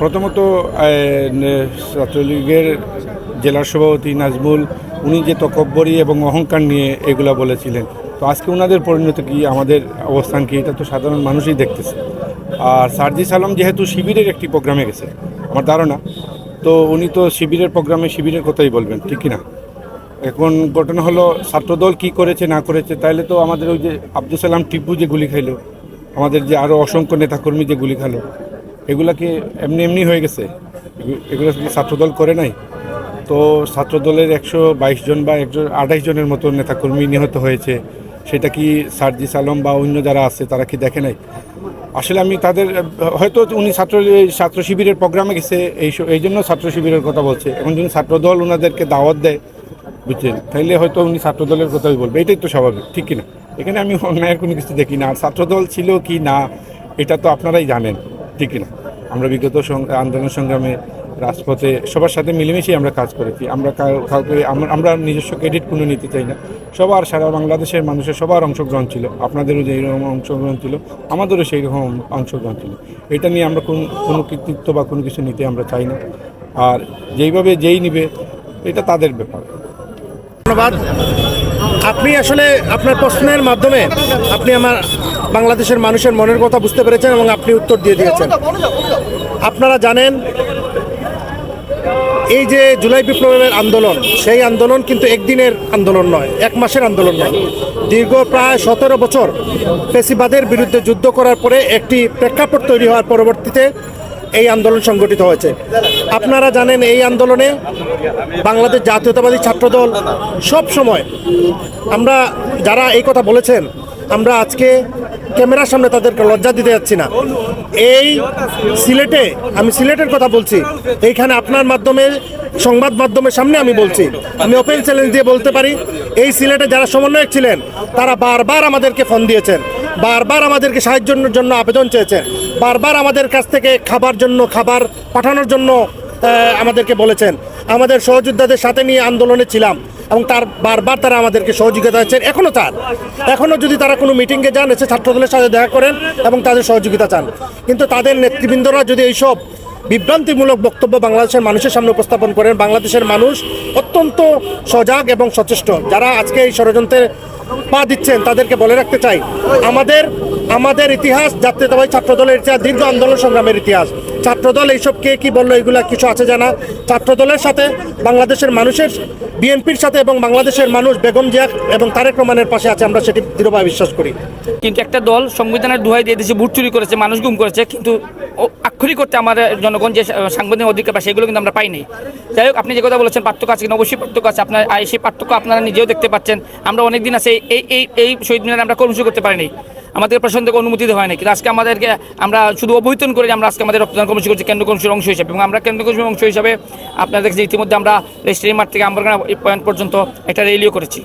প্রথমত ছাত্রলীগের জেলার সভাপতি নাজমুল, উনি যে তকব্বরি এবং অহংকার নিয়ে এগুলা বলেছিলেন, তো আজকে ওনাদের পরিণতি কি, আমাদের অবস্থান কি, এটা তো সাধারণ মানুষই দেখতেছে। আর সার্জিস আলম যেহেতু শিবিরের একটি প্রোগ্রামে গেছে, আমার ধারণা, তো উনি তো শিবিরের প্রোগ্রামে শিবিরের কথাই বলবেন, ঠিক না? এখন ঘটনা হলো, ছাত্রদল কি করেছে, না করেছে, তাইলে তো আমাদের ওই যে আব্দুল সালাম টিপু যে গুলি খাইলো, আমাদের যে আরও অসংখ্য নেতাকর্মী যে গুলি খালো এগুলা কি এমনি এমনি হয়ে গেছে? এগুলো ছাত্রদল করে নাই? তো ছাত্রদলের একশো বাইশ জন বা একশো আঠাইশ জনের মতো নেতাকর্মী নিহত হয়েছে। সেটা কি সার্জিস আলম বা অন্য যারা আছে, তারা কি দেখে নাই? আসলে আমি তাদের, হয়তো উনি ছাত্র ছাত্র শিবিরের প্রোগ্রামে গেছে, এই এই জন্য ছাত্র শিবিরের কথা বলছে। এখন যদি ছাত্রদল ওনাদেরকে দাওয়াত দেয়, বুঝছেন? তাইলে হয়তো উনি ছাত্রদলের কথাই বলবে। এটাই তো স্বাভাবিক, ঠিক কিনা? এখানে আমি অন্যায়ের কোনো কিছু দেখি না। আর ছাত্রদল ছিল কি না, এটা তো আপনারাই জানেন। ঠিক কিনা। আমরা বিগত আন্দোলন সংগ্রামে, রাজপথে সবার সাথে মিলেমিশেই আমরা কাজ করেছি। আমরা কাউকে আমরা নিজস্ব ক্রেডিট কোনো নিতে চাই না। সবার, সারা বাংলাদেশের মানুষের সবার অংশগ্রহণ ছিল। আপনাদেরও যেই রকম অংশগ্রহণ ছিল, আমাদেরও সেই রকম অংশগ্রহণ ছিল। এটা নিয়ে আমরা কোন কোনো কৃতিত্ব বা কোনো কিছু নিতে আমরা চাই না। আর যেইভাবে যেই নিবে, এটা তাদের ব্যাপার। ধন্যবাদ। আপনি আসলে আপনার প্রশ্নের মাধ্যমে আপনি আমার বাংলাদেশের মানুষের মনের কথা বুঝতে পেরেছেন এবং আপনি উত্তর দিয়ে দিয়েছেন। আপনারা জানেন, এই যে জুলাই বিপ্লবের আন্দোলন, সেই আন্দোলন কিন্তু একদিনের আন্দোলন নয়, এক মাসের আন্দোলন নয়। দীর্ঘ প্রায় সতেরো বছর পেশিবাদের বিরুদ্ধে যুদ্ধ করার পরে একটি প্রেক্ষাপট তৈরি হওয়ার পরবর্তীতে এই আন্দোলন সংগঠিত হয়েছে। আপনারা জানেন, এই আন্দোলনে বাংলাদেশ জাতীয়তাবাদী ছাত্রদল সব সময় আমরা যারা এই কথা বলেছেন আমরা আজকে ক্যামেরার সামনে তাদেরকে লজ্জা দিতে যাচ্ছি না। এই সিলেটে, আমি সিলেটের কথা বলছি, এইখানে আপনার মাধ্যমে, সংবাদ মাধ্যমের সামনে আমি বলছি। আমি ওপেন চ্যালেঞ্জ দিয়ে বলতে পারি, এই সিলেটে যারা সমন্বয়ক ছিলেন, তারা বারবার আমাদেরকে ফোন দিয়েছেন, বারবার আমাদেরকে সাহায্যের জন্য আবেদন চেয়েছেন, বারবার আমাদের কাছ থেকে খাবার জন্য, খাবার পাঠানোর জন্য আমাদেরকে বলেছেন। আমাদের সহযোদ্ধাদের সাথে নিয়ে আন্দোলনে ছিলাম। এবং তার বারবার তারা আমাদেরকে সহযোগিতা দিচ্ছেন। এখনও চান। এখনও যদি তারা কোনো মিটিংয়ে যান, এসে ছাত্রদলের সাথে দেখা করেন এবং তাদের সহযোগিতা চান। কিন্তু তাদের নেতৃবৃন্দরা যদি এইসব বিভ্রান্তিমূলক বক্তব্য বাংলাদেশের মানুষের সামনে উপস্থাপন করেন, বাংলাদেশের মানুষ অত্যন্ত সজাগ এবং সচেষ্ট। যারা আজকে এই ষড়যন্ত্রে পা দিচ্ছেন, তাদেরকে বলে রাখতে চাই, আমাদের আমাদের ইতিহাস জাতীয়তাবাদী ছাত্রদলের ইতিহাস দীর্ঘ আন্দোলন সংগ্রামের ইতিহাস। ছাত্রদল, এইসব কে কি বলল, এগুলা কিছু আছে জানা? ছাত্রদলের সাথে বাংলাদেশের মানুষের, বিএনপির সাথে এবং বাংলাদেশের মানুষ বেগম জিয়া এবং তারেক রহমানের পাশে আছে, আমরা সেটি দৃঢ়ভাবে বিশ্বাস করি। কিন্তু একটা দল সংবিধানের দোহাই দিয়ে দেশে ভোট চুরি করেছে, মানুষ গুম করেছে, কিন্তু আক্ষরিক করতে আমাদের জনগণ যে সাংবিধানিক অধিকার পায় সেগুলো কিন্তু আমরা পাইনি যাই হোক, আপনি যে কথা বলেছেন, পার্থক্য আছে কিন্তু অবশ্যই পার্থক্য আছে। আপনার সেই পার্থক্য আপনারা নিজেও দেখতে পাচ্ছেন। আমরা অনেকদিন আছে, এই এই এই শহীদ মিনারে আমরা কর্মসূচি করতে পারিনি। আমাদের প্রশাসন থেকে অনুমতি দেওয়া হয়নি। কিন্তু আজকে আমাদেরকে আমরা শুধু অবহিতন করে আমরা আজকে আমাদের রক্তদান কর্মসূচি করছি কেন্দ্র কর্মসূচির অংশ হিসেবে। এবং আমরা কেন্দ্র কর্মসূচির অংশ হিসাবে আপনাদের যে ইতিমধ্যে আমরা রেজিস্ট্রি মাঠ থেকে আমরা পয়েন্ট পর্যন্ত একটা রেলিও করেছি।